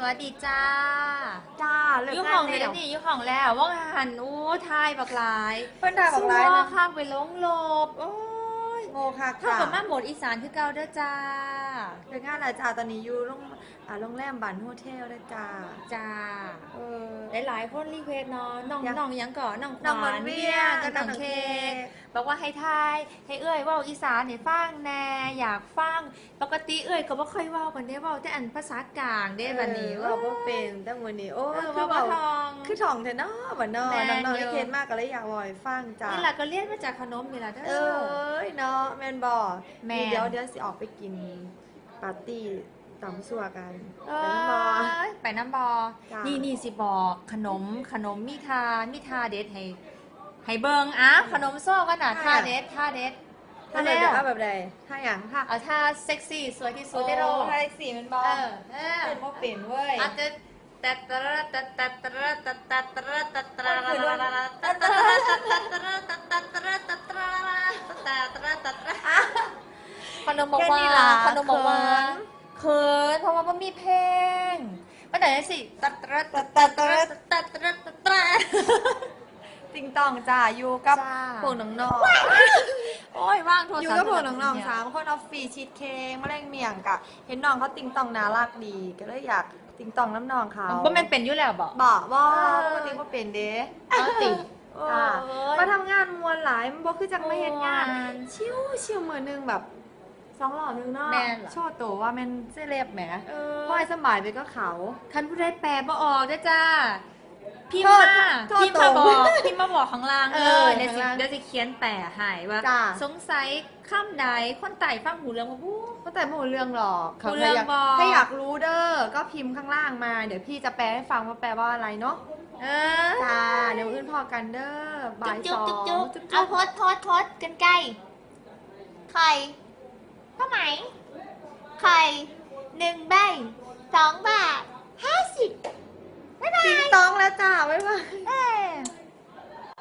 สวัสดีจ้า จ้าเลิกยุงาห้อนงแล้เดี๋ยววนี้ยุห้องแล้วว่างหันอู้ทายบักหลายเพิ่นด่าบอกร้ายสัวนะข้างไปลงโลบโอ้ยโง่ค่ะเท่าจ้ากับมาโหมดอีสานคือเก่าเด้อจ้า เลิกงานแล้วจ้าตอนนี้อยู่โรงอ่าโรงแรมบันโฮเทลแล้วจ้าจ้า เออ หลายๆคนรีเควสเนาะน้องอยากน้องหยังก่อนน้องน้องขวัญมันเวีเวียยงกับน้องกับน้องเค้เค้กกบอกว่าให้ทายให้เอ้ยเว่าอีสานให้ฟังแน่อยากฟังปกติเอ้ยก็บ่ค่อยเว้ากันเด้เว้าแต่อันภาษากลางเด้บัดนี้เออว่าบ่เป็นแต่มื้อนี้ โอ้เออคือเว้าเว้าบ่ทองคือท่องแท้เนาะบัดเนาะแม่นน้องๆอยู่ ได้เคนมากก็เลยอยากบ่อยฟังจ้านี่แหละก็เรียนมาจากขนมนี่แหละเด้เอ้ยเนาะแม่นบ่แม่นเดี๋ยวเดี๋ยวสิออกไปกินปาร์ตี้ ตำสัวกันเอไปน้ำบ่้ยไปน้ำบอ จ้ะ นี่นี่สิบอกขนมขนมมีทามีทาเด็ดให้ให้เบิงอะขนมโซ่กันน่ะค่ะท่าเด็ดท่าเด็ดถ้าแบบใดเอาแบบใดถ้าหยังค่ะเอาท่าเซ็กซี่สวยที่สุดในโลกไทยสีมันบอเออเออเป็นบ่เป็นเว้ย อาจจะตัดตระตัดตัดตระตัดตัดตระตัดตระมันคือด้วยตัดตระตัดตัดตระตัดตัดตระตัดตระตัดตระตัดตระขนมบอกว่าแค่นี้ล่ะขนมบอกว่า เขิน เขินเพราะว่ามันมีเพลงมันไหนสิตัดตระตัดตัดตระตัดตระตัดตระติงตองจ้าอยู่กับจ้า พวกน้องโอ้ยว่างโทรๆอยู่ศัพท์กับพวกน้องๆสามคนออฟฟี่ชีสเค้กมะเร็งเมียงกะ เห็นน้องเขาติงตองน่ารักดี ก็เลยอยากติงตองน้ำน้องเขาว่ามันเป็นอยู่แล้วบอกบอกว่าปกติว่าเป็นเด้เอาติเออจ้ามาทำงานมวนหลายบ่คือจังไม่เห็นงาน ม่วน ชิวชิวมือหนึงแบบ สองหล่อหนึงเนาะแม่นเหรอ โชว์ตัวว่าแมันเซเลบแหมเอพ่อยสบายไปก็เขา คันผู้ใดแปลบ่ออกเด้อจ้าพิมโทพ์ษมาโทษพิมพ์มาตรงบอกพิมพ์มาบอกข้างล่างเอเอออเดี๋ยวสิข้างล่างเดี๋ยวสิเขียนแปลให้ว่า จ้า สงสัยข้ามใดคนไต่ฟังหูเรื่องว่าบู๊ ก็แต่ไม่รู้เรื่องหรอกรู้เรื่องถ้าอยากบอก ถ้าอยากรู้เด้อ ก็พิมพ์ข้างล่างมา เดี๋ยวพี่จะแปลให้ฟังว่าแปลว่าอะไรเนาะ เออ จ้า เดี๋ยวขึ้นพอกันเด้อบ่ายจุ๊สบองจุ๊บจุ๊บจุ๊บเอาจุ๊บโพสโพสโพสกันไกลไข่ ผ้าไหม ไข่หนึ่งใบสองบาทห้าสิบบ๊ายบาย ติงต้องแล้วจ้า บ๊ายบาย เอ